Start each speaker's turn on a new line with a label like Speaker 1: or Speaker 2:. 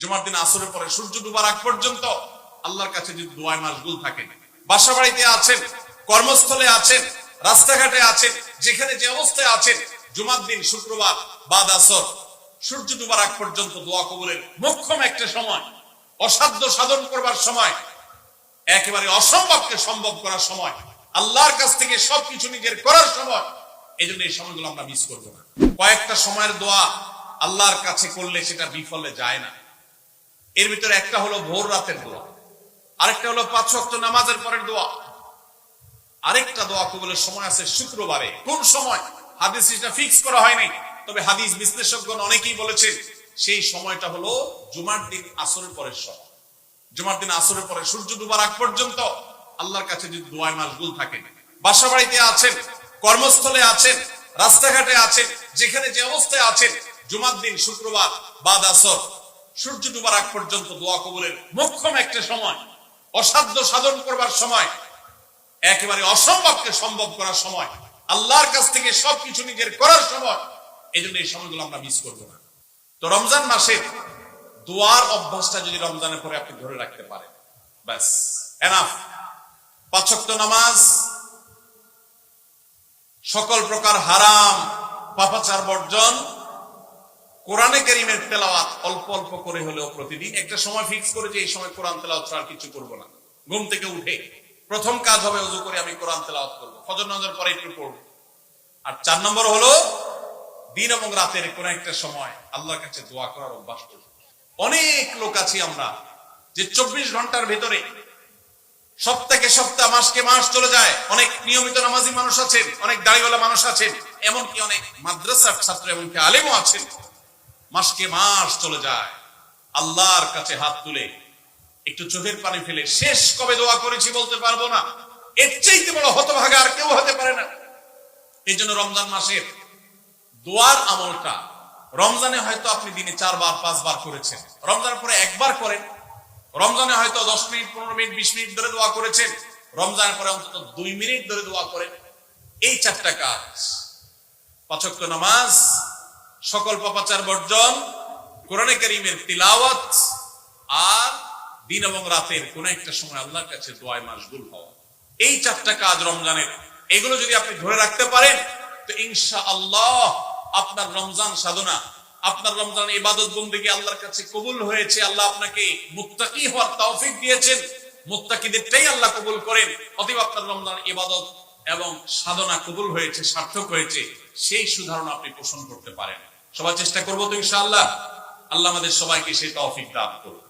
Speaker 1: জুমার দিন আসরের পরে সূর্য ডুবার আগ পর্যন্ত আল্লাহর কাছে যদি দোয়ায় মাসগুল থাকেন বাসা বাড়িতে আছেন, কর্মস্থলে আছেন, রাস্তাঘাটে আছেন, যেখানে যে অবস্থায় আছেন, জুমার দিন শুক্রবার, বাদ আসর, সূর্য ডুবার আগ পর্যন্ত দোয়া কবুলের মোক্ষম একটা সময়, অসাধ্য সাধন করবার সময়, একেবারে অসম্ভবকে সম্ভব করার সময়, আল্লাহর কাছ থেকে সবকিছু নিজের করার সময় এই জন্য এই সময়গুলো আমরা মিস করব না। কয়েকটা সময়ের দোয়া আল্লাহর কাছে করলে সেটা বিফলে যায় না। এর ভিতরে একটা হলো ভোর রাতের দোয়া, আরেকটা হলো পাঁচ ওয়াক্ত নামাজের পরের দোয়া। আরেকটা দোয়া কবুলের সময় আছে শুক্রবারে। কোন সময়? হাদিস ফিক্স করা হয়নি। তবে হাদিস বিশ্লেষকগণ অনেকেই বলেছেন, সেই সময়টা হলো জুমার দিন আসরের পরের সময়। জুমার দিন আসরের পরে সূর্য ডুবার আগ পর্যন্ত আল্লাহর কাছে যদি দোয়ায় মাসগুল থাকেন বাসা বাড়িতে আছেন, কর্মস্থলে আছেন, রাস্তাঘাটে আছেন, যেখানে যে অবস্থায় আছেন, জুমার দিন শুক্রবার, বাদ আসর সূর্য ডুবার আগ পর্যন্ত দোয়া কবুলের মোক্ষম একটা সময়, অসাধ্য সাধন করবার সময়, একেবারে অসম্ভবকে সম্ভব করার সময়, আল্লাহর কাছ থেকে সবকিছু নিজের করার সময় এই জন্য এই সময়গুলো আমরা মিস করব না। তো রমজান মাসের দোয়ার অভ্যাসটা যদি রমজানের পরে আপনি ধরে রাখতে পারেন, ব্যাস এনাফ পাঁচক্ত নামাজ, সকল প্রকার হারাম, পাপাচার বর্জন কোরআনে কারিমের তেলাওয়াত অল্প অল্প করে হলেও প্রতিদিন। একটা সময় ফিক্স করে যে এই সময় কোরআন তেলাওয়াত ছাড়া কিছু করব না। ঘুম থেকে উঠে প্রথম কাজ হবে উজু করে আমি কোরআন তেলাওয়াত করব। ফজর নামাজের পরে একটু পড়ব। আর চার নম্বর হলো দিন এবং রাতের কোন একটা সময় আল্লাহর কাছে দোয়া করার অভ্যাস করব। অনেক লোক আছি আমরা যে চব্বিশ ঘণ্টার ভেতরে সপ্তাহে সপ্তাহ, মাসকে মাস চলে যায়। অনেক নিয়মিত নামাজি মানুষ আছেন, অনেক দাড়িওয়ালা মানুষ আছেন, এমনকি অনেক মাদ্রাসার ছাত্র, এমনকি আলেমও আছেন। মাসকে মাস চলে যায়। আল্লাহর কাছে হাত তুলে একটু চোখের পানি ফেলে শেষ কবে দোয়া করেছি বলতে পারব না। এর চাইতে বড় হতভাগা আর কেউ হতে পারে না। এই জন্য রমজান মাসের দোয়ার আমলটা, রমজানে হয়তো আপনি দিনে চারবার, পাঁচবার করেছেন। রমজান পরে একবার করেন। রমজানে হয়তো দশ মিনিট, পনেরো মিনিট, বিশ মিনিট ধরে দোয়া করেছেন। রমজানের পরে অন্তত দুই মিনিট ধরে দোয়া করেন। এই চারটা কাজ। পাচক্য নামাজ সকল পাপাচার বর্জন, কোরআনে করিমের তিলাওয়াত আর দিন এবং রাতের কোন একটা সময় আল্লাহর কাছে দোয়ায় মাসগুল হওয়া। এই চারটা কাজ রমজানের। এগুলো যদি আপনি ধরে রাখতে পারেন, তো ইনশা আল্লাহ আপনার রমজান সাধনা, আপনার রমজান ইবাদত বন্দিকে আল্লাহর কাছে কবুল হয়েছে, আল্লাহ আপনাকে মুক্তাকি হওয়ার তৌফিক দিয়েছেন। মুত্তাকিদেরটাই আল্লাহ কবুল করেন, অতএব আপনার রমজান ইবাদত এবং সাধনা কবুল হয়েছে, সার্থক হয়েছে, সেই সুধারণা আপনি পোষণ করতে পারেন। সবাই চেষ্টা করব তো ইনশাআল্লাহ। আল্লাহ আমাদের সবাইকে সেই তৌফিক দান করুন